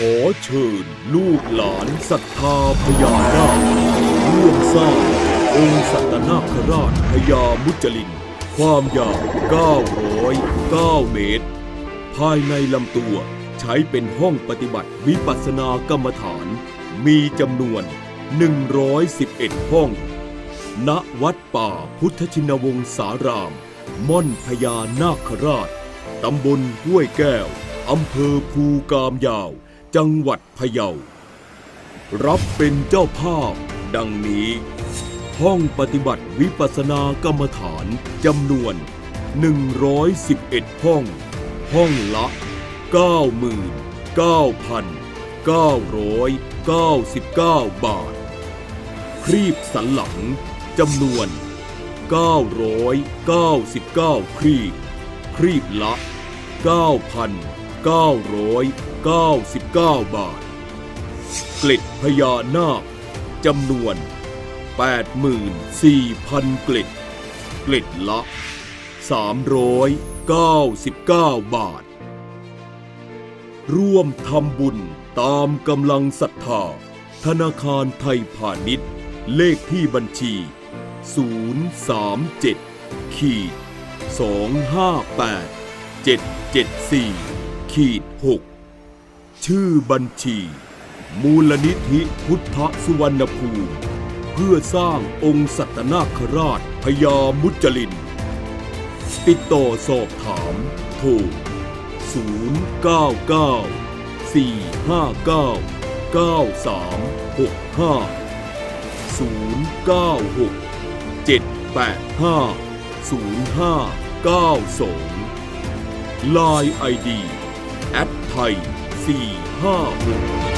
ขอเชิญลูกหลานศรัทธาพญานาคร่วมสร้างองค์สัตนาคราชพญามุจลิน ความยาว 909 เมตร ภายในลำตัวใช้เป็นห้องปฏิบัติวิปัสสนากรรมฐาน มีจำนวน 111 ห้อง ณ วัดป่าพุทธชินวงศาราม ม่อนพญานาคราช ตำบลห้วยแก้ว อำเภอภูกามยาว จังหวัดพะเยา รับเป็นเจ้าภาพ ดังนี้ ห้องปฏิบัติวิปัสสนากรรมฐานจำนวน 111 ห้อง ห้องละ 99,999 บาท ครีบสันหลังจำนวน 999 ครีบ ครีบละ 999 บาท กล็ดพญานาคจำนวน 84,000 กล็ดกล็ดละ 399 บาท ร่วมทำบุญตามกำลังศรัทธา ธนาคารไทยพาณิชย์ เลขที่บัญชี 037 ขีด 258 774 ขีด6ชื่อบัญชี มูลนิธิพุทธสุวรรณภูมิ เพื่อสร้างองค์สัตนาคราชพญามุจลิน ติดต่อสอบถาม โทร 099 459 9365 096 785 0592 ลายไอดีแอด ไทย 456